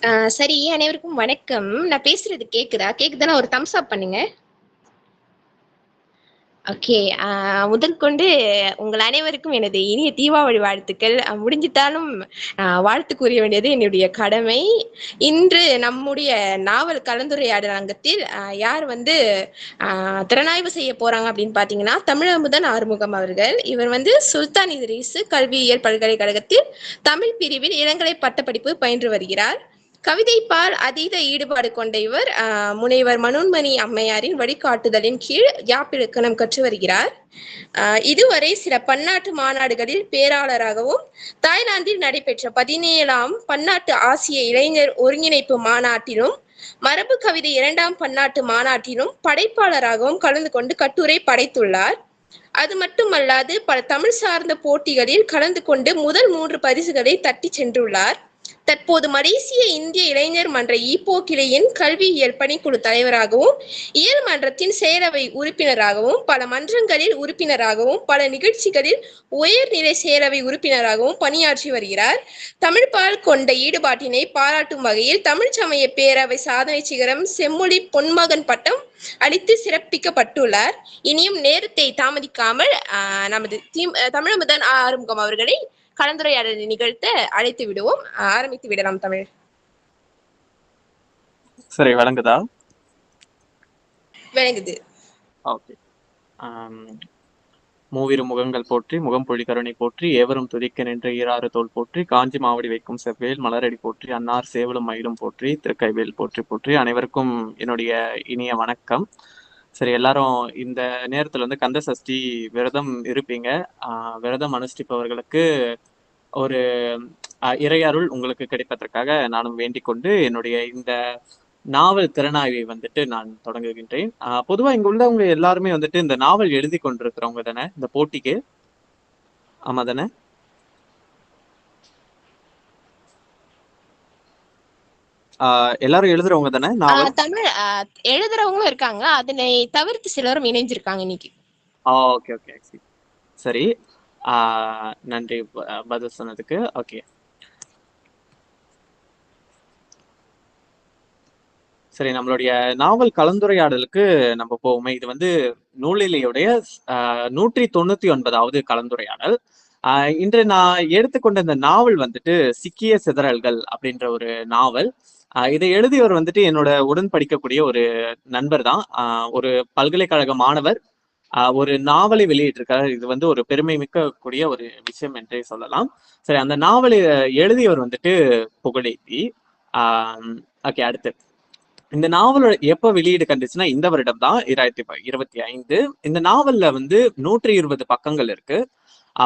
சரி அனைவருக்கும் வணக்கம். நான் பேசுறது கேக்குதா? கேக்குதானா ஒரு தம்ஸ் அப் பண்ணுங்க. ஓகே முதல் கொண்டு உங்கள் அனைவருக்கும் எனது இனிய தீபாவளி வாழ்த்துக்கள். முடிஞ்சிட்டாலும் வாழ்த்து கூறிய வேண்டியது என்னுடைய கடமை. இன்று நம்முடைய நாவல் கலந்துரையாடல் அரங்கத்தில் யார் வந்து திறனாய்வு செய்ய போறாங்க அப்படின்னு பாத்தீங்கன்னா தமிழமுதன் ஆறுமுகம் அவர்கள். இவர் வந்து சுல்தான் இதரீசு கல்வியியல் பல்கலைக்கழகத்தில் தமிழ் பிரிவில் இளங்கலை பட்டப்படிப்பு பயின்று வருகிறார். கவிதைப்பால் அதீத ஈடுபாடு கொண்ட இவர் முனைவர் மனோன்மணி அம்மையாரின் வழிகாட்டுதலின் கீழ் யாப்பிலக்கணம் கற்று வருகிறார். இதுவரை சில பன்னாட்டு மாநாடுகளில் பேராளராகவும் தாய்லாந்தில் நடைபெற்ற பதினேழாம் பன்னாட்டு ஆசிய இளைஞர் ஒருங்கிணைப்பு மாநாட்டிலும் மரபு கவிதை இரண்டாம் பன்னாட்டு மாநாட்டிலும் படைப்பாளராகவும் கலந்து கொண்டு கட்டுரை படைத்துள்ளார். அது மட்டுமல்லாது பல தமிழ் சார்ந்த போட்டிகளில் கலந்து கொண்டு முதல் மூன்று பரிசுகளை தட்டி சென்றுள்ளார். தற்போது மலேசிய இந்திய இளைஞர் மன்ற ஈப்போ கிளையின் கல்வியியல் பணிக்குழு தலைவராகவும் இயல் மன்றத்தின் செயலவை உறுப்பினராகவும் பல மன்றங்களில் உறுப்பினராகவும் பல நிகழ்ச்சிகளில் உயர்நிலை செயலவை உறுப்பினராகவும் பணியாற்றி வருகிறார். தமிழ்பால் கொண்ட ஈடுபாட்டினை பாராட்டும் வகையில் தமிழ் சமய பேரவை சாதனை சிகரம் செம்மொழி பொன்மகன் பட்டம் அளித்து சிறப்பிக்கப்பட்டுள்ளார். இனியும் நேரத்தை தாமதிக்காமல் நமது தீம் தமிழமுதன் ஆறுமுகம் அவர்களை கலந்துரையாடலை நிகழ்த்த அழைத்து விடுவோம். ஆரம்பித்து விடலாம் தமிழ். சரி வழங்குதா? விளங்குது ஓகே. மூவிரு முகங்கள் போற்றி முகம் பொழி கருணை போற்றி ஏவரும் துதிக்க நின்ற ஈராறு தோல் போற்றி காஞ்சி மாவடி வைக்கும் செவ்வேல் மலரடி போற்றி அன்னார் சேவலும் மயிலும் போற்றி திருக்கைவேல் போற்றி போற்றி அனைவருக்கும் என்னுடைய இனிய வணக்கம். சரி எல்லாரும் இந்த நேரத்துல வந்து கந்த சஷ்டி விரதம் இருப்பீங்க. விரதம் அனுஷ்டிப்பவர்களுக்கு ஒரு இறையருள் உங்களுக்கு கிடைப்பதற்காக நானும் வேண்டிக் கொண்டு என்னுடைய இந்த நாவல் திறனாய்வை வந்துட்டு நான் தொடங்குகின்றேன். பொதுவா இங்க உள்ளவங்க எல்லாருமே வந்துட்டு இந்த நாவல் எழுதி கொண்டிருக்கிறவங்க தானே? இந்த போட்டிக்கு? ஆமா தானே? எல்லாரும் எழுதுறவங்க தானே தமிழ் எழுதுறவங்களும் இருக்காங்க. அதனை தவிர்த்து சிலரும் இணைஞ்சிருக்காங்க இன்னைக்கு. ஓகே ஓகே சரி. நன்றி பதில் சொன்னதுக்கு. ஓகே. சரி நம்மளுடைய நாவல் கலந்துரையாடலுக்கு நம்ம போவோமே. இது வந்து நூலிலையுடைய நூற்றி தொண்ணூத்தி ஒன்பதாவது கலந்துரையாடல். ஆஹ் இன்று நான் எடுத்துக்கொண்ட இந்த நாவல் வந்துட்டு சிக்கிய சிதறல்கள் அப்படின்ற ஒரு நாவல். ஆஹ் இதை எழுதியவர் வந்துட்டு என்னோட உடன் படிக்கக்கூடிய ஒரு நண்பர் தான் ஒரு பல்கலைக்கழக மாணவர். ஒரு நாவலை வெளியிட்டிருக்காரு. இது வந்து ஒரு பெருமை மிக்க கூடிய ஒரு விஷயம் என்றே சொல்லலாம். சரி அந்த நாவலை எழுதியவர் வந்துட்டு புகழேத்தி ஆஹ் ஓகே அடுத்து. இந்த நாவலோட எப்ப வெளியீடு கண்டுச்சுன்னா இந்த வருடம் தான் இராயிரத்தி ப- இருபத்தி ஐந்து. இந்த நாவல்ல வந்து நூற்றி இருபது பக்கங்கள் இருக்கு.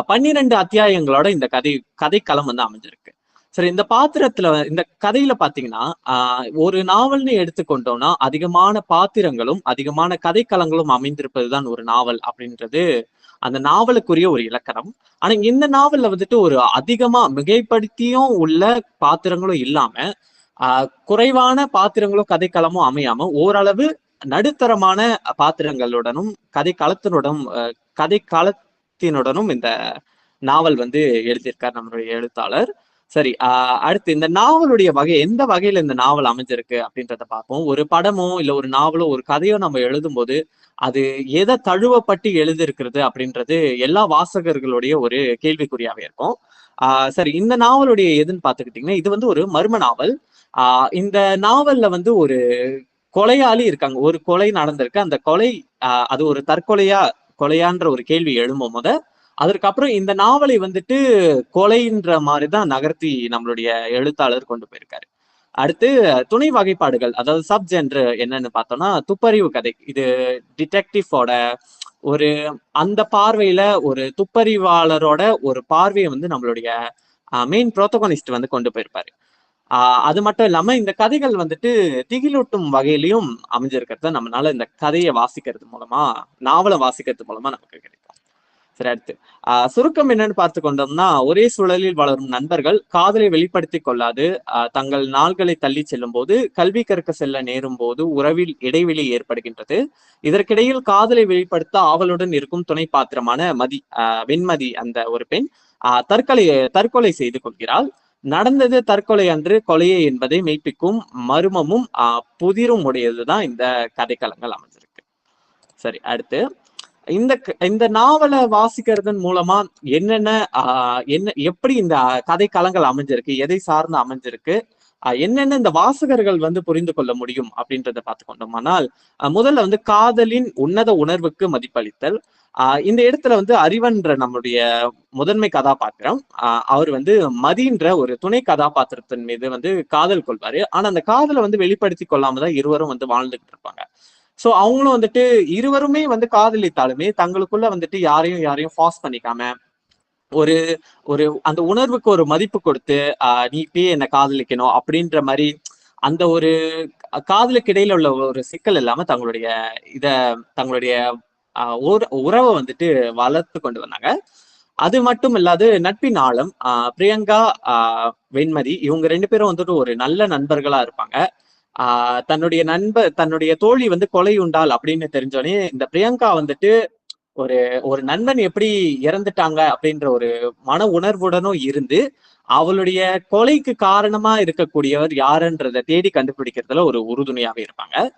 பன்னிரண்டு அத்தியாயங்களோட இந்த கதை கதைக்களம் வந்து அமைஞ்சிருக்கு. சரி இந்த பாத்திரத்துல இந்த கதையில பாத்தீங்கன்னா ஆஹ் ஒரு நாவல்னு எடுத்துக்கொண்டோம்னா அதிகமான பாத்திரங்களும் அதிகமான கதைக்களங்களும் அமைந்திருப்பதுதான் ஒரு நாவல் அப்படின்றது அந்த நாவலுக்குரிய ஒரு இலக்கணம். ஆனா இந்த நாவல்ல வந்துட்டு ஒரு அதிகமா மிகைப்படுத்தியும் உள்ள பாத்திரங்களும் இல்லாம ஆஹ் குறைவான பாத்திரங்களும் கதைக்களமும் அமையாம ஓரளவு நடுத்தரமான பாத்திரங்களுடனும் கதை களத்தினுடனும் கதை களத்தினுடனும் இந்த நாவல் வந்து எழுதியிருக்கார் நம்மளுடைய எழுத்தாளர். சரி ஆஹ் அடுத்து இந்த நாவலுடைய வகை எந்த வகையில இந்த நாவல் அமைஞ்சிருக்கு அப்படின்றத பார்ப்போம். ஒரு படமோ இல்ல ஒரு நாவலோ ஒரு கதையோ நம்ம எழுதும் போது அது எதை தழுவப்பட்டு எழுதியிருக்கிறது அப்படின்றது எல்லா வாசகர்களுடைய ஒரு கேள்விக்குறியாவே இருக்கும். ஆஹ் சரி இந்த நாவலுடைய எதுன்னு பாத்துக்கிட்டீங்கன்னா இது வந்து ஒரு மர்ம நாவல். ஆஹ் இந்த நாவல்ல வந்து ஒரு கொலையாளி இருக்காங்க. ஒரு கொலை நடந்திருக்கு. அந்த கொலை அது ஒரு தற்கொலையா கொலையான்ற ஒரு கேள்வி எழும்பும் முத அதற்கப்புறம் இந்த நாவலை வந்துட்டு கொலைன்ற மாதிரிதான் நகர்த்தி நம்மளுடைய எழுத்தாளர் கொண்டு போயிருக்காரு. அடுத்து துணை வகைப்பாடுகள் அதாவது சப் ஜென்ரு என்னன்னு பார்த்தோம்னா துப்பறிவு கதை. இது டிடெக்டிவோட ஒரு அந்த பார்வையில ஒரு துப்பறிவாளரோட ஒரு பார்வையை வந்து நம்மளுடைய மெயின் புரோட்டகனிஸ்ட் வந்து கொண்டு போயிருப்பாரு. ஆஹ் அது மட்டும் இல்லாம இந்த கதைகள் வந்துட்டு திகிலூட்டும் வகையிலையும் அமைஞ்சிருக்கிறத நம்மளால இந்த கதையை வாசிக்கிறது மூலமா நாவலை வாசிக்கிறது மூலமா நமக்கு கிடைக்கும். அடுத்து ஆஹ் சுருக்கம் என்னன்னு பார்த்து கொண்டோம்னா ஒரே சூழலில் வளரும் நண்பர்கள் காதலை வெளிப்படுத்தி கொள்ளாது. தங்கள் நாள்களை தள்ளி செல்லும் போது கல்வி கற்க செல்ல நேரும் போது உறவில் இடைவெளி ஏற்படுகின்றது. இதற்கிடையில் காதலை வெளிப்படுத்த ஆவலுடன் இருக்கும் துணை பாத்திரமான மதி அஹ் வெண்மதி அந்த ஒரு பெண் ஆஹ் தற்கொலை தற்கொலை செய்து கொள்கிறாள். நடந்தது தற்கொலை அன்று கொலையே என்பதை மெய்ப்பிக்கும் மர்மமும் ஆஹ் புதிரும் உடையதுதான் இந்த கதைக்களங்கள் அமைஞ்சிருக்கு. சரி அடுத்து. இந்த இந்த நாவலை வாசிக்கிறதன் மூலமா என்னென்ன ஆஹ் என்ன எப்படி இந்த கதை களங்கள் அமைஞ்சிருக்கு எதை சார்ந்து அமைஞ்சிருக்கு ஆஹ் என்னென்ன இந்த வாசகர்கள் வந்து புரிந்து கொள்ள முடியும் அப்படின்றத பார்த்து கொண்டோமானால் முதல்ல வந்து காதலின் உன்னத உணர்வுக்கு மதிப்பளித்தல். ஆஹ் இந்த இடத்துல வந்து அறிவன்ற நம்முடைய முதன்மை கதாபாத்திரம் ஆஹ் அவர் வந்து மதின்ற ஒரு துணை கதாபாத்திரத்தின் மீது வந்து காதல் கொள்வாரு. ஆனா அந்த காதலை வந்து வெளிப்படுத்தி கொள்ளாம தான் இருவரும் வந்து வாழ்ந்துகிட்டு இருப்பாங்க. சோ அவங்களும் வந்துட்டு இருவருமே வந்து காதலித்தாலுமே தங்களுக்குள்ள வந்துட்டு யாரையும் யாரையும் ஃபாஸ் பண்ணிக்காம ஒரு ஒரு அந்த உணர்வுக்கு ஒரு மதிப்பு கொடுத்து நீ இப்பயே என்னை காதலிக்கணும் அப்படின்ற மாதிரி அந்த ஒரு காதலுக்கு இடையில உள்ள ஒரு சிக்கல் இல்லாம தங்களுடைய இத தங்களுடைய உற- உறவை வந்துட்டு வளர்த்து கொண்டு வந்தாங்க. அது மட்டும் இல்லாது நட்பின் ஆழம் பிரியங்கா வெண்மதி இவங்க ரெண்டு பேரும் வந்துட்டு ஒரு நல்ல நண்பர்களா இருப்பாங்க. ஆஹ் தன்னுடைய நண்பர் தன்னுடைய தோழி வந்து கொலை உண்டாள் அப்படின்னு தெரிஞ்சோடனே இந்த பிரியங்கா வந்துட்டு ஒரு ஒரு நண்பன் எப்படி இறந்துட்டாங்க அப்படின்ற ஒரு மன உணர்வுடனும் இருந்து அவளுடைய கொலைக்கு காரணமா இருக்கக்கூடியவர் யாருன்றதை தேடி கண்டுபிடிக்கிறதுல ஒரு உறுதுணையாக இருப்பாங்க.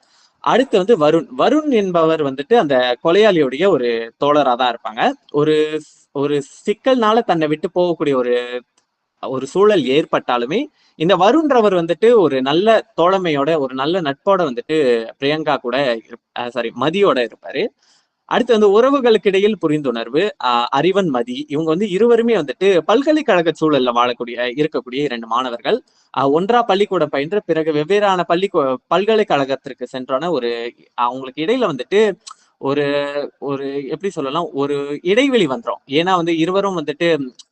அடுத்து வந்து வருண். வருண் என்பவர் வந்துட்டு அந்த கொலையாளியுடைய ஒரு தோழராக தான் இருப்பாங்க. ஒரு ஒரு சிக்கல்னால தன்னை விட்டு போகக்கூடிய ஒரு ஒரு சூழல் ஏற்பட்டாலுமே இந்த வருன்றவர் வந்துட்டு ஒரு நல்ல தோழமையோட ஒரு நல்ல நட்போட வந்துட்டு பிரியங்கா கூட சாரி மதியோட இருப்பாரு. அடுத்து வந்து உறவுகளுக்கு இடையில் புரிந்துணர்வு அஹ் அறிவன் மதி. இவங்க வந்து இருவருமே வந்துட்டு பல்கலைக்கழக சூழல்ல வாழக்கூடிய இருக்கக்கூடிய இரண்டு மாணவர்கள். அஹ் ஒன்றா பள்ளிக்கூடம் பயின்ற பிறகு வெவ்வேறான பள்ளி பல்கலைக்கழகத்திற்கு சென்றான ஒரு அவங்களுக்கு இடையில வந்துட்டு ஒரு ஒரு எப்படி சொல்லலாம் ஒரு இடைவெளி வந்துரும். ஏன்னா வந்து இருவரும் வந்துட்டு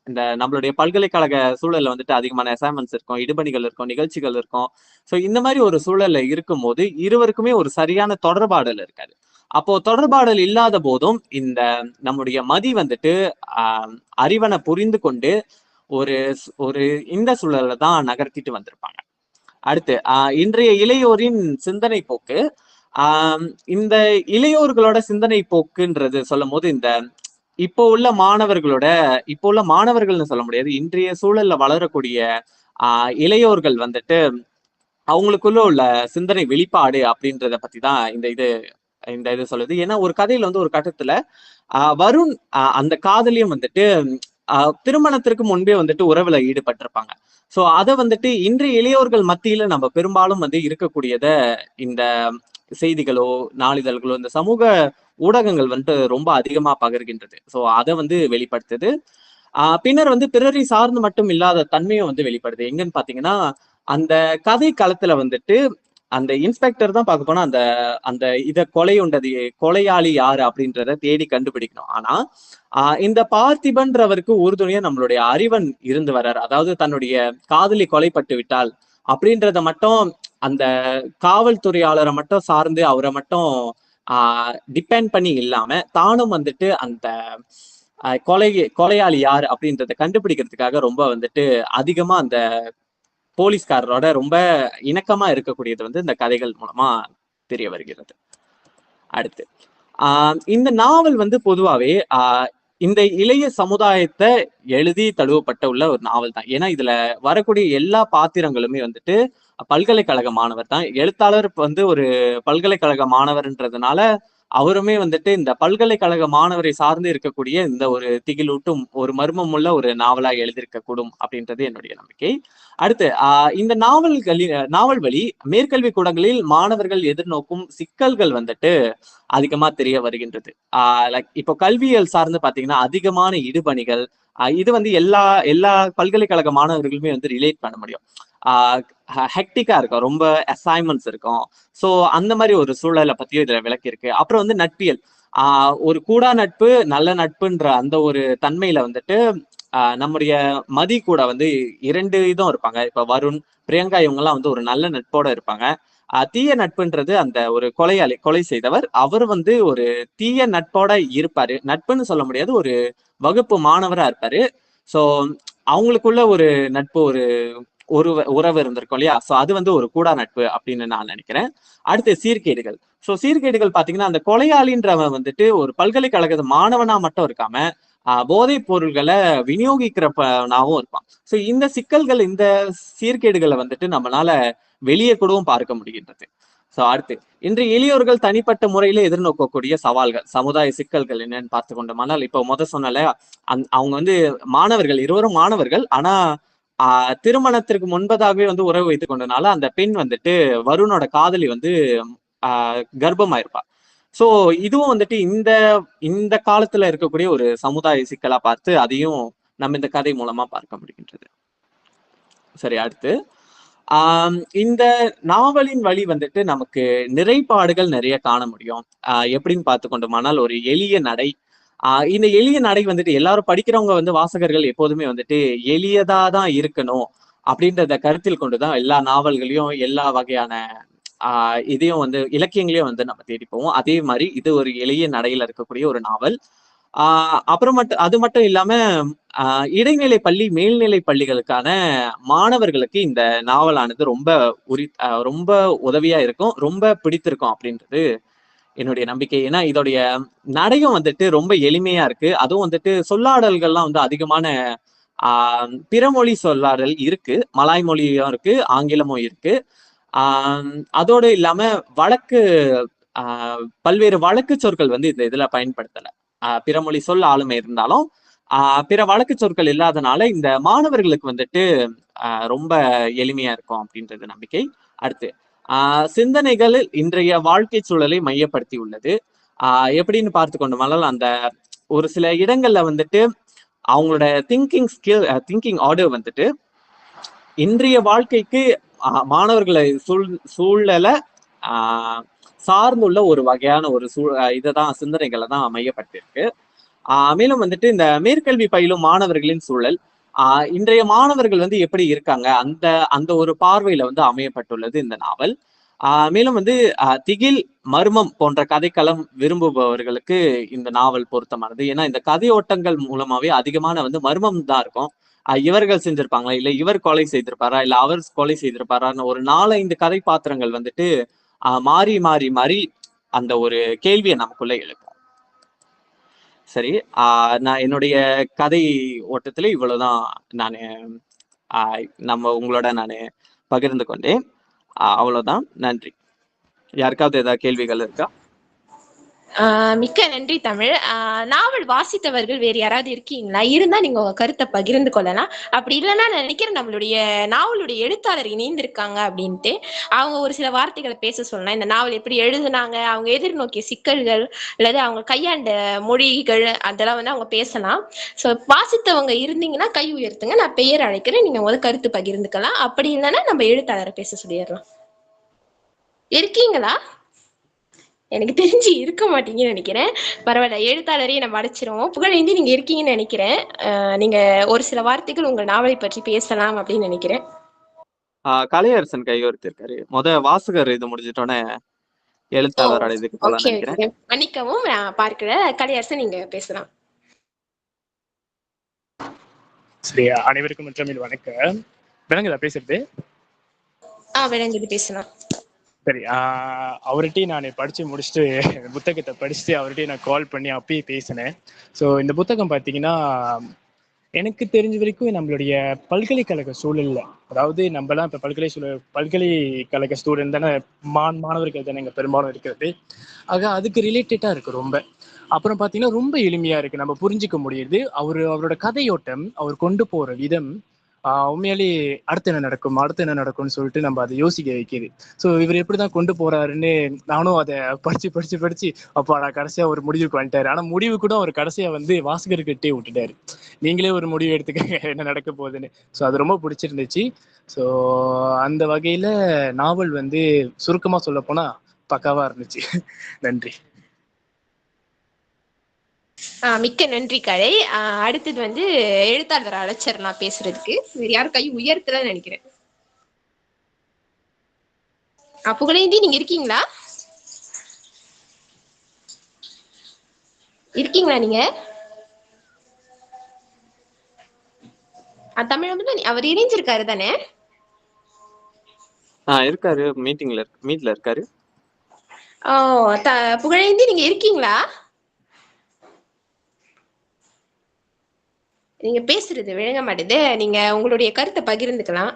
இந்த நம்மளுடைய பல்கலைக்கழக சூழல்ல வந்துட்டு அதிகமான அசைன்மெண்ட்ஸ் இருக்கும் இடுபணிகள் இருக்கும் நிகழ்ச்சிகள் இருக்கும். சோ இந்த மாதிரி ஒரு சூழல்ல இருக்கும் போது இருவருக்குமே ஒரு சரியான தொடர்பாடல் இருக்காது. அப்போ தொடர்பாடல் இல்லாத போதும் இந்த நம்முடைய மதி வந்துட்டு ஆஹ் அறிவனை புரிந்து கொண்டு ஒரு ஒரு இந்த சூழல்ல தான் நகர்த்திட்டு வந்திருப்பாங்க. அடுத்து அஹ் இன்றைய இளையோரின் சிந்தனை போக்கு ஆஹ் இந்த இளையோர்களோட சிந்தனை போக்குன்றது சொல்லும் போது இந்த இப்போ உள்ள மாணவர்களோட இப்போ உள்ள மாணவர்கள்னு சொல்ல முடியாது இன்றைய சூழல்ல வளரக்கூடிய ஆஹ் இளையோர்கள் வந்துட்டு அவங்களுக்குள்ள உள்ள சிந்தனை வெளிப்பாடு அப்படின்றத பத்தி தான் இந்த இது இந்த இது சொல்லுது. ஏன்னா ஒரு கதையில வந்து ஒரு கட்டத்துல ஆஹ் வருண் அந்த காதலியும் வந்துட்டு திருமணத்திற்கு முன்பே வந்துட்டு உறவுல ஈடுபட்டிருப்பாங்க. சோ அதை வந்துட்டு இன்றைய இளையோர்கள் மத்தியில நம்ம பெரும்பாலும் வந்து இருக்கக்கூடியத இந்த செய்திகளோ நாளிதழ்களோ இந்த சமூக ஊடகங்கள் வந்துட்டு ரொம்ப அதிகமா பகிர்கின்றது. சோ அதை வந்து வெளிப்படுத்துது. ஆஹ் பின்னர் வந்து பிறரை சார்ந்து மட்டும் இல்லாத தன்மையும் வந்து வெளிப்படுது. எங்கன்னு பாத்தீங்கன்னா அந்த கதை களத்துல வந்துட்டு அந்த இன்ஸ்பெக்டர் தான் பார்க்க போனா அந்த அந்த இத கொலை உண்டது கொலையாளி யாரு அப்படின்றத தேடி கண்டுபிடிக்கணும். ஆனா ஆஹ் இந்த பார்த்திபன்றவருக்கு உறுதுணையா நம்மளுடைய அறிவன் இருந்து வர்றார். அதாவது தன்னுடைய காதலி கொலைப்பட்டு விட்டால் அப்படின்றத மட்டும் அந்த காவல்துறையாளரை மட்டும் சார்ந்து அவரை மட்டும் டிபெண்ட் பண்ணி இல்லாம தானும் வந்துட்டு அந்த கொலை கொலையாளி யார் அப்படின்றத கண்டுபிடிக்கிறதுக்காக ரொம்ப வந்துட்டு அதிகமா அந்த போலீஸ்காரரோட ரொம்ப இணக்கமா இருக்கக்கூடியது வந்து இந்த கதைகள் மூலமா தெரிய வருகிறது. அடுத்து ஆஹ் இந்த நாவல் வந்து பொதுவாவே ஆஹ் இந்த இளைய சமுதாயத்தை எழுதி தழுவப்பட்ட உள்ள ஒரு நாவல் தான். ஏன்னா இதுல வரக்கூடிய எல்லா பாத்திரங்களுமே வந்துட்டு பல்கலைக்கழக மாணவர் தான். எழுத்தாளர் வந்து ஒரு பல்கலைக்கழக மாணவர்ன்றதுனால அவருமே வந்துட்டு இந்த பல்கலைக்கழக மாணவரை சார்ந்து இருக்கக்கூடிய இந்த ஒரு திகிலூட்டும் ஒரு மர்மம் உள்ள ஒரு நாவலா எழுதியிருக்க கூடும் அப்படின்றது என்னுடைய நம்பிக்கை. அடுத்து ஆஹ் இந்த நாவல்களின் நாவல் வழி மேற்கல்வி கூடங்களில் மாணவர்கள் எதிர்நோக்கும் சிக்கல்கள் வந்துட்டு அதிகமா தெரிய வருகின்றது. ஆஹ் லைக் இப்போ கல்வியல் சார்ந்து பாத்தீங்கன்னா அதிகமான இடுபணிகள் இது வந்து எல்லா எல்லா பல்கலைக்கழக மாணவர்களுமே வந்து ரிலேட் பண்ண முடியும். ஹெக்டிக்கா இருக்கும். ரொம்ப அசைன்மெண்ட்ஸ் இருக்கும். ஸோ அந்த மாதிரி ஒரு சூழலை பத்தியும் இதுல விளக்கி இருக்கு அப்புறம் வந்து நட்பியல். ஆஹ் ஒரு கூடா நட்பு நல்ல நட்புன்ற அந்த ஒரு தன்மையில வந்துட்டு ஆஹ் நம்முடைய மதி கூட வந்து இரண்டு இதும் இருப்பாங்க. இப்ப வருண் பிரியங்கா இவங்க எல்லாம் வந்து ஒரு நல்ல நட்போட இருப்பாங்க. தீய நட்புன்றது அந்த ஒரு கொலையாளி கொலை செய்தவர். அவர் வந்து ஒரு தீய நட்போட இருப்பாரு. நட்புன்னு சொல்ல முடியாது. ஒரு வகுப்பு மாணவரா இருப்பாரு. சோ அவங்களுக்குள்ள ஒரு நட்பு ஒரு ஒரு உறவு இருந்திருக்கும் இல்லையா? சோ அது வந்து ஒரு கூடா நட்பு அப்படின்னு நான் நினைக்கிறேன். அடுத்து சீர்கேடுகள். சோ சீர்கேடுகள் பாத்தீங்கன்னா அந்த கொலையாளின்றவன் வந்துட்டு ஒரு பல்கலைக்கழக மாணவனா மட்டும் இருக்காம போதைப் பொருள்களை விநியோகிக்கிறப்பனாவும் இருப்பான். சோ இந்த சிக்கல்கள் இந்த சீர்கேடுகளை வந்துட்டு நம்மளால வெளியே கூடவும் பார்க்க முடிகின்றது. சோ அடுத்து இன்று எளியோர்கள் தனிப்பட்ட முறையில எதிர்நோக்கக்கூடிய சவால்கள் சமுதாய சிக்கல்கள் என்னன்னு பார்த்து கொண்டோமானால் இப்போ முத சொன்னல அந் அவங்க வந்து மாணவர்கள் இருவரும் மாணவர்கள் ஆனா ஆஹ் திருமணத்திற்கு முன்பதாகவே வந்து உறவு வைத்துக் கொண்டனால அந்த பெண் வந்துட்டு வருணோட காதலி வந்து ஆஹ் கர்ப்பமாயிருப்பா. சோ இதுவும் வந்துட்டு இந்த இந்த காலத்துல இருக்கக்கூடிய ஒரு சமுதாய சிக்கலா பார்த்து அதையும் நம்ம இந்த கதை மூலமா பார்க்க முடிகின்றது. சரி அடுத்து. ஆஹ் இந்த நாவலின் வழி வந்துட்டு நமக்கு நிறைப்பாடுகள் நிறைய காண முடியும். ஆஹ் எப்படின்னு பார்த்து கொண்டோமானால் ஒரு எளிய நடை ஆஹ் இந்த எளிய நடை வந்துட்டு எல்லாரும் படிக்கிறவங்க வந்து வாசகர்கள் எப்போதுமே வந்துட்டு எளியதா தான் இருக்கணும் அப்படின்றத கருத்தில் கொண்டுதான் எல்லா நாவல்களையும் எல்லா வகையான ஆஹ் இதையும் வந்து இலக்கியங்களையும் வந்து நம்ம தேடி போவோம். அதே மாதிரி இது ஒரு எளிய நடையில இருக்கக்கூடிய ஒரு நாவல். ஆஹ் அப்புறம் மட்டும் அது மட்டும் இல்லாம ஆஹ் இடைநிலை பள்ளி மேல்நிலை பள்ளிகளுக்கான மாணவர்களுக்கு இந்த நாவலானது ரொம்ப உரி ரொம்ப உதவியா இருக்கும். ரொம்ப பிடித்திருக்கும் அப்படின்றது என்னுடைய நம்பிக்கை. ஏன்னா இதோடைய நடையும் வந்துட்டு ரொம்ப எளிமையா இருக்கு. அதுவும் வந்துட்டு சொல்லாடல்கள்லாம் வந்து அதிகமான ஆஹ் பிறமொழி சொல்லாடல் இருக்கு. மலாய் மொழியும் இருக்கு ஆங்கிலமும் இருக்கு. ஆஹ் அதோடு இல்லாம வழக்கு ஆஹ் பல்வேறு வழக்கு சொற்கள் வந்து இந்த இதுல பயன்படுத்தல. ஆஹ் பிறமொழி சொல் ஆளுமை இருந்தாலும் ஆஹ் பிற வழக்கு சொற்கள் இல்லாதனால இந்த மாணவர்களுக்கு வந்துட்டு ஆஹ் ரொம்ப எளிமையா இருக்கும் அப்படின்றது நம்பிக்கை. அடுத்து ஆஹ் சிந்தனைகள் இன்றைய வாழ்க்கை சூழலை மையப்படுத்தி உள்ளது ஆஹ் எப்படின்னு பார்த்து கொண்டோமானால் அந்த ஒரு சில இடங்கள்ல வந்துட்டு அவங்களோட திங்கிங் ஸ்கில் திங்கிங் ஆர்டர் வந்துட்டு இன்றைய வாழ்க்கைக்கு மாணவர்களை சூழ் சூழலை சார்ந்துள்ள ஒரு வகையான ஒரு சூழ் இதை தான் சிந்தனைகளை தான் மையப்பட்டிருக்கு ஆஹ் மேலும் வந்துட்டு இந்த மேற்கல்வி பயிலும் மாணவர்களின் சூழல். ஆஹ் இன்றைய மாணவர்கள் வந்து எப்படி இருக்காங்க? அந்த அந்த ஒரு பார்வையில வந்து அமையப்பட்டுள்ளது இந்த நாவல். ஆஹ் மேலும் வந்து திகில் மர்மம் போன்ற கதைக்களம் விரும்புபவர்களுக்கு இந்த நாவல் பொருத்தமானது. ஏன்னா இந்த கதையோட்டங்கள் மூலமாவே அதிகமான வந்து மர்மம் தான் இருக்கும். இவர்கள் செஞ்சிருப்பாங்களா? இல்ல இவர் கொலை செய்திருப்பாரா? இல்ல அவர் கொலை செய்திருப்பாரான்னு ஒரு நாலஞ்சு கதை பாத்திரங்கள் வந்துட்டு ஆஹ் மாறி மாறி மாறி அந்த ஒரு கேள்வியை நமக்குள்ள எழுப்பும் சரி ஆஹ் நான் என்னுடைய கதை ஓட்டத்துல இவ்வளவுதான் நான் நம்ம உங்களோட நான் பகிர்ந்து கொண்டேன். அவ்வளவுதான். நன்றி. யாருக்காவது ஏதாவது கேள்விகள் இருக்கா? மிக்க நன்றி தமிழ். ஆஹ் நாவல் வாசித்தவர்கள் வேறு யாராவது இருக்கீங்களா? இருந்தா நீங்க உங்க கருத்தை பகிர்ந்து கொள்ளலாம். அப்படி இல்லைன்னா நினைக்கிறேன் நம்மளுடைய நாவலுடைய எழுத்தாளர் இணைந்திருக்காங்க அப்படின்ட்டு. அவங்க ஒரு சில வார்த்தைகளை பேச சொல்லலாம். இந்த நாவல் எப்படி எழுதுனாங்க அவங்க எதிர்நோக்கிய சிக்கல்கள் அல்லது அவங்க கையாண்ட மொழிகள் அதெல்லாம் வந்து அவங்க பேசலாம். ஸோ வாசித்தவங்க இருந்தீங்கன்னா கை உயர்த்துங்க. நான் பெயர் அழைக்கிறேன். நீங்க முதல் கருத்து பகிர்ந்துக்கலாம். அப்படி இல்லைன்னா நம்ம எழுத்தாளரை பேச சொல்லிடலாம். இருக்கீங்களா? எனக்கு தெரிஞ்சு இருக்க மாட்டீங்கன்னு நினைக்கிறேன். பரவாயில்ல எழுத்தாளரையும் நம்ம அடைச்சிருவோம் புகழேந்தி நீங்க இருக்கீங்கன்னு நினைக்கிறேன். நீங்க ஒரு சில வார்த்தைகள் உங்க நாவலை பற்றி பேசலாம் அப்படின்னு நினைக்கிறேன். ஆஹ் கலையரசன் கையொருத்திருக்காரு முத வாசகர் இது முடிஞ்சிட்டோன்னே ஓகே நினைக்கிறேன். மன்னிக்கவும் நான் பார்க்கல கலையரசன் நீங்க பேசலாம். சரி அனைவருக்கும் முற்றமிழ் வணக்கம். விளங்குதா பேசுறது? ஆ விளங்குது பேசலாம். சரி அவர்கிட்டயும் நான் படிச்சு முடிச்சுட்டு புத்தகத்தை படிச்சுட்டு அவர்கிட்டயும் நான் கால் பண்ணி அப்பயே பேசினேன். ஸோ இந்த புத்தகம் பார்த்தீங்கன்னா எனக்கு தெரிஞ்ச வரைக்கும் நம்மளுடைய பல்கலைக்கழக சூழல்ல அதாவது நம்மலாம் இப்போ பல்கலை சூழல் பல்கலைக்கழக ஸ்டூடெண்ட் தானே மாண் மாணவர்கள் தானே இங்கே பெரும்பாலும் இருக்கிறது. ஆக அதுக்கு ரிலேட்டடாக இருக்கு ரொம்ப. அப்புறம் பார்த்தீங்கன்னா ரொம்ப எளிமையாக இருக்கு. நம்ம புரிஞ்சிக்க முடியுது. அவர் அவரோட கதையோட்டம் அவர் கொண்டு போகிற விதம் உண்மையாலே அடுத்து என்ன நடக்கும்? அடுத்து என்ன நடக்கும்னு சொல்லிட்டு நம்ம அதை யோசிக்க வைக்குது. ஸோ இவர் எப்படிதான் கொண்டு போறாருன்னு நானும் அதை படிச்சு படிச்சு படிச்சு அப்பா நான் கடைசியா ஒரு முடிவுக்கு வந்துட்டாரு. ஆனா முடிவு கூட அவர் கடைசியா வந்து வாசகர்கிட்டே விட்டுட்டாரு. நீங்களே ஒரு முடிவு எடுத்துக்கங்க என்ன நடக்க போகுதுன்னு. ஸோ அது ரொம்ப பிடிச்சிருந்துச்சு. ஸோ அந்த வகையில நாவல் வந்து சுருக்கமா சொல்ல போனா பக்காவா இருந்துச்சு. நன்றி. மிக்க நன்றி கலை அடுத்தது வந்து எழுத்தாளர் அழைச்சிடலாம் பேசுறதுக்கு. வேற யாரும் கை உயர்த்தலன்னு நினைக்கிறேன். புகழேந்தி நீங்க இருக்கீங்களா? இருக்கீங்களா நீங்க? தமிழ் அவர் இணைஞ்சிருக்காரு தானே? ஆஹ் இருக்காரு. மீட்டிங்ல மீட்ல இருக்காரு. ஓ புகழேந்தி நீங்க இருக்கீங்களா? நீங்க பேசுறது விளங்க மாட்டேது. நீங்க உங்களுடைய கருத்தை பகிர்ந்துக்கலாம்.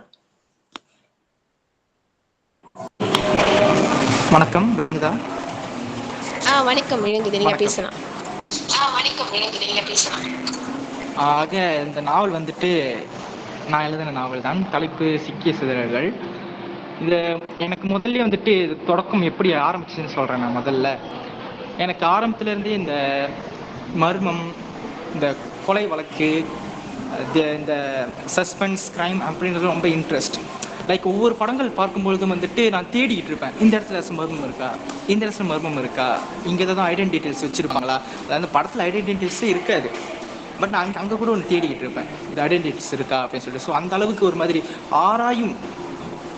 வணக்கம் பிருந்தா ஆ வணக்கம் விளங்குது நீங்க. பேசலாம். ஆ வணக்கம் விளங்குது நீங்க பேசலாம். ஆக இந்த நாவல் வந்துட்டு நான் எழுதின நாவல் தான். தலைப்பு சிக்கிய சிதறல்கள். இது எனக்கு முதல்ல வந்துட்டு தொடக்கம் எப்படி ஆரம்பிச்சுன்னு சொல்றேன் நான் முதல்ல. எனக்கு ஆரம்பத்துல இருந்தே இந்த மர்மம் இந்த கொலை வழக்கு இந்த சஸ்பென்ஸ் கிரைம் அப்படின்றது ரொம்ப இன்ட்ரெஸ்ட் லைக் ஒவ்வொரு படங்கள் பார்க்கும்பொழுதும் வந்துட்டு நான் தேடிட்டு இருப்பேன். இந்த இடத்துல மர்மம் இருக்கா? இந்த இடத்துல மர்மம் இருக்கா? இங்கே ஏதாவது ஐடென்டிட்டிஸ் வச்சுருப்பாங்களா? அதாவது படத்தில் ஐடென்டிட்டிஸே இருக்காது. பட் நான் அங்கே அங்கே கூட ஒன்று தேடிக்கிட்டு இருப்பேன். இது ஐடென்டிட்டிஸ் இருக்கா அப்படின்னு சொல்லிட்டு. ஸோ அந்த அளவுக்கு ஒரு மாதிரி ஆராயும்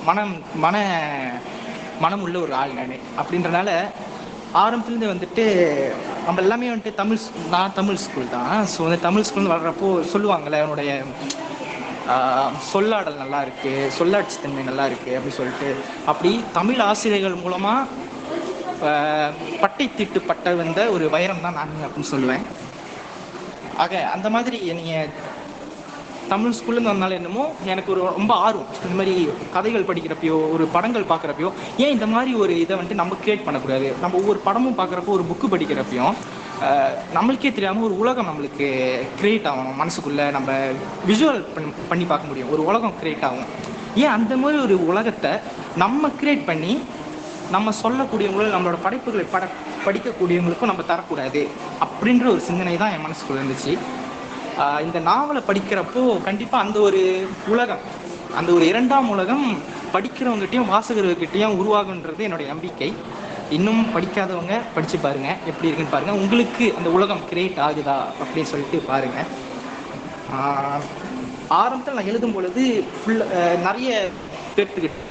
மனம் மன மனம் உள்ள ஒரு ஆள் நான். அப்படின்றனால ஆரம்பத்துலேருந்து வந்துட்டு நம்ம எல்லாமே வந்துட்டு தமிழ் நான் தமிழ் ஸ்கூல் தான். ஸோ வந்து தமிழ் ஸ்கூல் வர்றப்போ சொல்லுவாங்கல்ல அவனுடைய சொல்லாடல் நல்லா இருக்கு சொல்லாட்சி தன்மை நல்லா இருக்கு அப்படின்னு சொல்லிட்டு. அப்படி தமிழ் ஆசிரியர்கள் மூலமா பட்டை பட்டை தீட்டுப்பட்ட வந்த ஒரு வைரம் தான் நான் அப்படின்னு சொல்லுவேன். ஆக அந்த மாதிரி நீங்க தமிழ் ஸ்கூல்லேருந்து வந்தாலும் என்னமோ எனக்கு ஒரு ரொம்ப ஆர்வம். இந்த மாதிரி கதைகள் படிக்கிறப்பையோ ஒரு படங்கள் பார்க்குறப்பயோ ஏன் இந்த மாதிரி ஒரு இதை வந்துட்டு நம்ம கிரியேட் பண்ணக்கூடாது? நம்ம ஒவ்வொரு படமும் பார்க்குறப்போ ஒரு புக்கு படிக்கிறப்பையும் நம்மளுக்கே தெரியாமல் ஒரு உலகம் நம்மளுக்கு கிரியேட் ஆகணும். மனசுக்குள்ளே நம்ம விஜுவல் பண்ணி பண்ணி பார்க்க முடியும். ஒரு உலகம் கிரியேட் ஆகும். ஏன் அந்த மாதிரி ஒரு உலகத்தை நம்ம கிரியேட் பண்ணி நம்ம சொல்லக்கூடியவங்களும் நம்மளோட படைப்புகளை பட படிக்கக்கூடியவங்களுக்கும் நம்ம தரக்கூடாது? அப்படின்ற ஒரு சிந்தனை தான் என் மனசுக்குள்ள இருந்துச்சு. இந்த நாவலை படிக்கிறப்போ கண்டிப்பாக அந்த ஒரு உலகம் அந்த ஒரு இரண்டாம் உலகம் படிக்கிறவங்ககிட்டயும் வாசகர்கிட்டயும் உருவாகுன்றது என்னுடைய நம்பிக்கை. இன்னும் படிக்காதவங்க படிச்சு பாருங்க எப்படி இருக்குன்னு பாருங்க. உங்களுக்கு அந்த உலகம் கிரியேட் ஆகுதா அப்படின்னு சொல்லிட்டு பாருங்க. ஆரம்பத்தில் நான் எழுதும் பொழுது ஃபுல் நிறைய பேர்த்துக்கிட்டு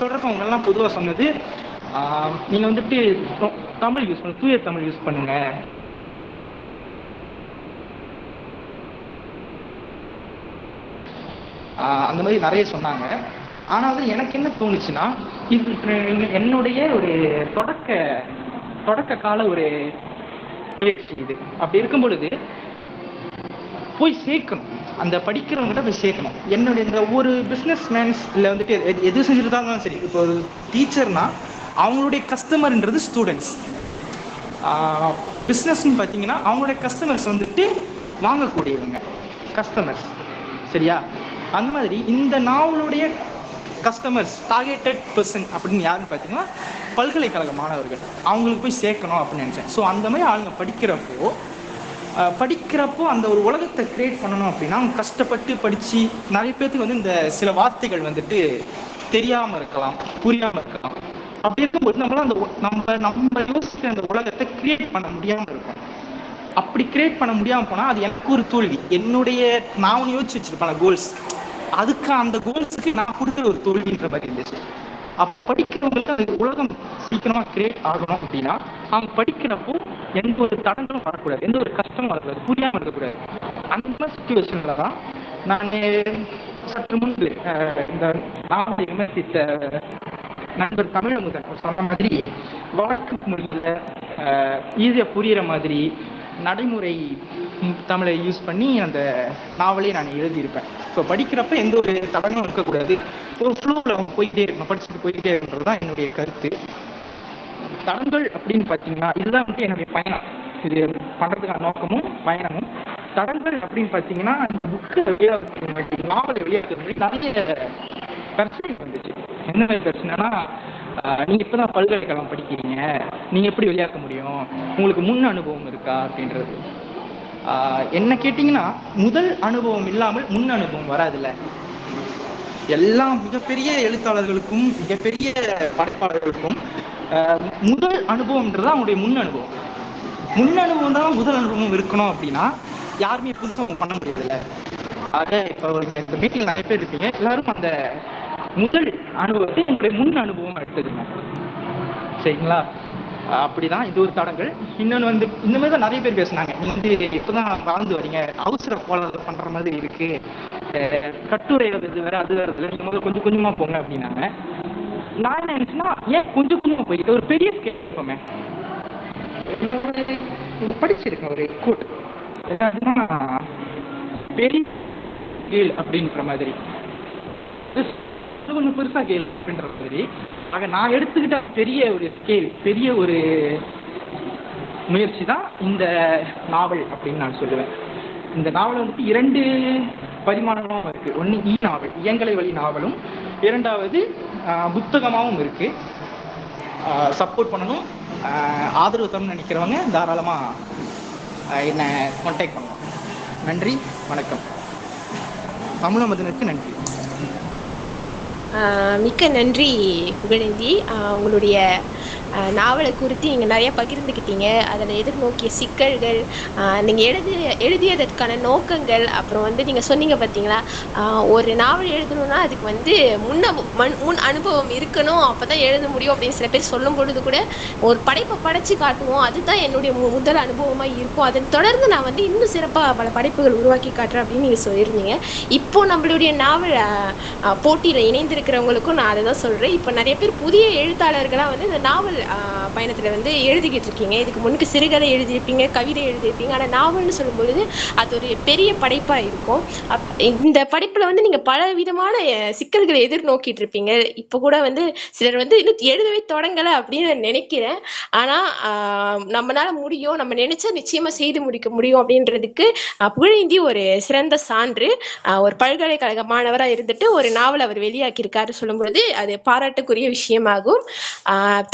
தொடர்பு அவங்க எல்லாம் பொதுவாக சொன்னது நீங்கள் நீங்க வந்துட்டு தமிழ் யூஸ் பண்ணு தூய தமிழ் யூஸ் பண்ணுங்க. அந்த மாதிரி நிறைய சொன்னாங்க. ஆனாலும் எனக்கு என்ன தோணுச்சுன்னா இது என்னுடைய ஒரு தொடக்க தொடக்க கால ஒரு முயற்சி இது. அப்படி இருக்கும் பொழுது போய் சேர்க்கணும். அந்த படிக்கிறவங்ககிட்ட போய் சேர்க்கணும். என்னுடைய இந்த ஒரு பிஸ்னஸ் மேன்ஸ் இல்லை வந்துட்டு எது- எது இருந்தாலும் சரி இப்போ ஒரு டீச்சர்னா அவங்களுடைய கஸ்டமர்ன்றது ஸ்டூடெண்ட்ஸ் பிஸ்னஸ்ன்னு பார்த்தீங்கன்னா அவங்களுடைய கஸ்டமர்ஸ் வந்துட்டு வாங்கக்கூடியவங்க. கஸ்டமர்ஸ் சரியா? அந்த மாதிரி இந்த நாவலுடைய கஸ்டமர்ஸ் டார்கெட்டட் பர்சன் அப்படின்னு யாருன்னு பார்த்தீங்கன்னா பல்கலைக்கழக மாணவர்கள். அவங்களுக்கு போய் சேர்க்கணும் அப்படின்னு நினச்சேன். ஸோ அந்த மாதிரி ஆளுங்க படிக்கிறப்போ படிக்கிறப்போ அந்த ஒரு உலகத்தை கிரியேட் பண்ணணும் அப்படின்னா அவங்க கஷ்டப்பட்டு படித்து நிறைய பேர்த்துக்கு வந்து இந்த சில வார்த்தைகள் வந்துட்டு தெரியாமல் இருக்கலாம் புரியாமல் இருக்கலாம். அப்படி இருக்கும்போது நம்மளால் அந்த நம்ம நம்ம யோசிக்கிற அந்த உலகத்தை கிரியேட் பண்ண முடியாமல் இருக்கும். அப்படி கிரியேட் பண்ண முடியாம போனா அது எனக்கு ஒரு தோல்வி. என்னுடைய நான் ஒன்று யோசிச்சு வச்சிருப்பேன் கோல்ஸ் அதுக்கு அந்த கோல்ஸுக்கு நான் கொடுக்குற ஒரு தோல்வின்ற மாதிரி இருந்துச்சு படிக்கிறவங்களுக்கு அந்த உலகம் சீக்கிரமா கிரியேட் ஆகணும் அப்படின்னா அவங்க படிக்கிறப்போ எந்த ஒரு தடங்களும் வரக்கூடாது. எந்த ஒரு கஷ்டமும் வரக்கூடாது. புரியாம இருக்கக்கூடாது. அந்த சுச்சுவேஷன்ல தான் நான் சற்று முன்பு இந்த நான் விமர்சித்த நண்பர் தமிழமுதன் அவர் சொன்ன மாதிரி வழக்கு மொழியில் ஈஸியாக புரியிற மாதிரி நடைமுறை தமிழை யூஸ் பண்ணி அந்த நாவலே நான் எழுதியிருப்பேன். ஸோ படிக்கிறப்ப எந்த ஒரு தடங்களும் இருக்கக்கூடாது. ஒரு ஃப்ளோவில் போயிட்டே இருக்கணும். படிச்சுட்டு போயிட்டே இருக்கிறது தான் என்னுடைய கருத்து. தடங்கள் அப்படின்னு பார்த்தீங்கன்னா இதுதான் வந்து என்னுடைய பயணம். இது பண்ணுறதுக்கான நோக்கமும் பயணமும். தடங்கள் அப்படின்னு பார்த்தீங்கன்னா இந்த புக்கு வெளியாகிறது நாவலை வெளியாகிறது நிறைய பிரச்சனை வந்துச்சு. என்ன பிரச்சனைனா நீங்கள் இப்போ தான் பல்கலைக்கழகம் படிக்கிறீங்க. நீங்கள் எப்படி வெளியாக்க முடியும்? உங்களுக்கு முன் அனுபவம் இருக்கா? அப்படின்றது. என்ன கேட்டிங்கன்னா முதல் அனுபவம் இல்லாமல் முன் அனுபவம் வராதுல்ல. எல்லா மிகப்பெரிய எழுத்தாளர்களுக்கும் மிகப்பெரிய படைப்பாளர்களுக்கும் முதல் அனுபவம்ன்றது அவங்களுடைய முன் அனுபவம். முன் அனுபவம் தான் முதல் அனுபவம் இருக்கணும் அப்படின்னா யாருமே புதுசாக பண்ண முடியாதுல்ல ஆக இப்போ இந்த மீட்டிங் நிறைய பேர் இருப்பீங்க. எல்லாரும் அந்த முதல் அனுபவத்தை உங்களுடைய முன் அனுபவம் எடுத்துக்கணும். சரிங்களா? அப்படிதான் இது ஒரு தடங்கள். இன்னொன்று வந்து இந்த மாதிரி தான் நிறைய பேர் பேசுனாங்க. நீங்க வந்து இப்பதான் வாழ்ந்து வரீங்க? அவசர கோலம் பண்ற மாதிரி இருக்கு. கட்டுரை இது வேற அது வேற இதுல நீங்க முதல்ல கொஞ்சம் கொஞ்சமா போங்க அப்படின்னாங்க. நான் என்ன நினைச்சுன்னா ஏன் கொஞ்சம் கொஞ்சமா போயிட்டு ஒரு பெரிய ஸ்கேல் போமே. படிச்சிருக்கேன் ஒரு கோட் என்னதுன்னா பெரிய கேள் அப்படின்ற மாதிரி. கொஞ்சம் பெருசா கேள் அப்படின்ற மாதிரி. ஆக நான் எடுத்துக்கிட்ட பெரிய ஒரு ஸ்கேல் பெரிய ஒரு முயற்சி தான் இந்த நாவல் அப்படின்னு நான் சொல்லுவேன். இந்த நாவல் வந்துட்டு இரண்டு பரிமாணமாகவும் இருக்கு. ஒன்று இ நாவல் இயங்கலை வழி நாவலும் இரண்டாவது புத்தகமாகவும் இருக்கு. சப்போர்ட் பண்ணணும். ஆதரவு தரணும்னு நினைக்கிறவங்க தாராளமாக என்னை கான்டாக்ட் பண்ணலாம். நன்றி வணக்கம். தமிழமதனுக்கு நன்றி. மிக்க நன்றி புகழேந்தி உங்களுடைய நாவலை குறித்து நீங்கள் நிறைய பகிர்ந்துக்கிட்டீங்க. அதில் எதிர்நோக்கிய சிக்கல்கள் நீங்கள் எழுதி எழுதியதற்கான நோக்கங்கள் அப்புறம் வந்து நீங்கள் சொன்னீங்க பார்த்தீங்களா? ஒரு நாவல் எழுதணும்னா அதுக்கு வந்து முன்ன முன் அனுபவம் இருக்கணும். அப்போ தான் எழுத முடியும் அப்படின்னு சில பேர் சொல்லும் பொழுது கூட ஒரு படைப்பை படைச்சு காட்டுவோம். அதுதான் என்னுடைய மு- முதல் அனுபவமாக இருக்கும். அதன் தொடர்ந்து நான் வந்து இன்னும் சிறப்பாக பல படைப்புகள் உருவாக்கி காட்டுறேன் அப்படின்னு நீங்கள் சொல்லியிருந்தீங்க. இப்போ நம்மளுடைய நாவல் போட்டியில் இணைந்திருக்கிறவங்களுக்கும் நான் அதை தான் சொல்கிறேன் இப்போ நிறைய பேர் புதிய எழுத்தாளர்களாக வந்து இந்த நாவல் நாவல் பயணத்தில் வந்து எழுதிக்கிட்டு இருக்கீங்க இதுக்கு முன்னுக்கு சிறுகதை எழுதியிருப்பீங்க கவிதை எழுதியிருப்பீங்க. ஆனால் நாவல்னு சொல்லும்பொழுது அது ஒரு பெரிய படைப்பாக இருக்கும். அப் இந்த படைப்பில் வந்து நீங்கள் பல விதமான சிக்கல்களை எதிர்நோக்கிட்டு இருப்பீங்க இப்போ கூட வந்து சிலர் வந்து இன்னும் எழுதவே தொடங்கலை அப்படின்னு நான் நினைக்கிறேன் ஆனால் நம்மளால முடியும். நம்ம நினைச்சா நிச்சயமா செய்து முடிக்க முடியும் அப்படின்றதுக்கு புகழேந்தி ஒரு சிறந்த சான்று. ஒரு பல்கலைக்கழக மாணவராக இருந்துட்டு ஒரு நாவல் அவர் வெளியாக்கியிருக்காரு சொல்லும்பொழுது அது பாராட்டுக்குரிய விஷயமாகும்.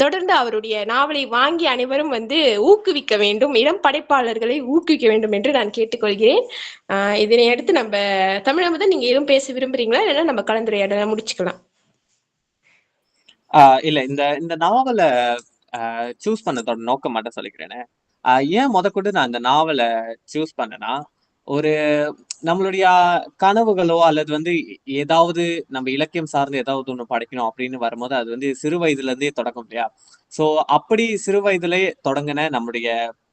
தொடர் தொடர்ந்து அவருடைய நாவலை வாங்கி அனைவரும் வந்து ஊக்குவிக்க வேண்டும் இளம் படைப்பாளர்களை ஊக்குவிக்க வேண்டும் என்று நான் கேட்டுக்கொள்கிறேன். ஆஹ், இதனை அடுத்து நம்ம தமிழக நீங்க எதுவும் பேச விரும்புறீங்களா? இல்லைன்னா நம்ம கலந்துரையாடல முடிச்சுக்கலாம். ஆஹ் இல்ல இந்த இந்த நாவலை சூஸ் பண்ணதோட நோக்கம் மட்டும் சொல்லிக்கிறேனே. ஏன் ஏன் முதற்கொண்டு நான் இந்த நாவலை சூஸ் பண்ணேன்னா ஒரு நம்மளுடைய கனவுகளோ அல்லது வந்து ஏதாவது நம்ம இலக்கியம் சார்ந்து ஏதாவது ஒண்ணு படைக்கணும் அப்படின்னு வரும்போது அது வந்து சிறு வயதுல இருந்தே தொடங்கும் இல்லையா? சோ அப்படி சிறு வயதுலயே தொடங்கின நம்முடைய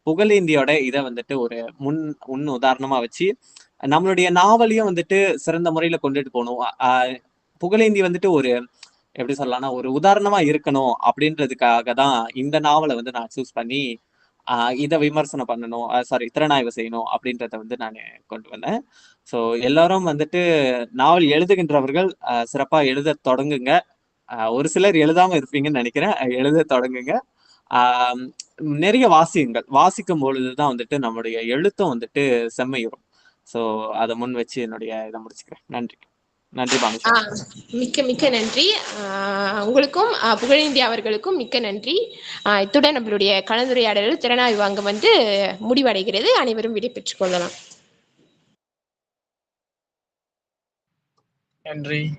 புகழேந்தியோட இதை வந்துட்டு ஒரு முன் முன் உதாரணமா வச்சு நம்மளுடைய நாவலையும் வந்துட்டு சிறந்த முறையில கொண்டுட்டு போகணும். புகழேந்தி வந்துட்டு ஒரு எப்படி சொல்லலாம்னா ஒரு உதாரணமா இருக்கணும் அப்படின்றதுக்காக தான் இந்த நாவலை வந்து நான் சூஸ் பண்ணி இதை விமர்சனம் பண்ணணும் சாரி திறனாய்வு செய்யணும் அப்படின்றத வந்து நான் கொண்டு வந்தேன். ஸோ எல்லாரும் வந்துட்டு நாவல் எழுதுகின்றவர்கள் சிறப்பாக சிறப்பா எழுத தொடங்குங்க. ஒரு சிலர் எழுதாம இருப்பீங்கன்னு நினைக்கிறேன். எழுத தொடங்குங்க. நிறைய வாசியுங்கள். வாசிக்கும் பொழுதுதான் வந்துட்டு நம்முடைய எழுத்தும் வந்துட்டு செம்மையுறும் ஸோ அதை முன் வச்சு என்னுடைய இதை முடிச்சுக்கிறேன். நன்றி. நன்றி மிக்க மிக்க நன்றி. ஆஹ் உங்களுக்கும் ஆஹ் புகழேந்தி அவர்களுக்கும் மிக்க நன்றி. ஆஹ் இத்துடன் நம்மளுடைய கலந்துரையாடல் திறனாய்வு அங்கம் வந்து முடிவடைகிறது. அனைவரும் விடை பெற்றுக் கொள்ளலாம். நன்றி.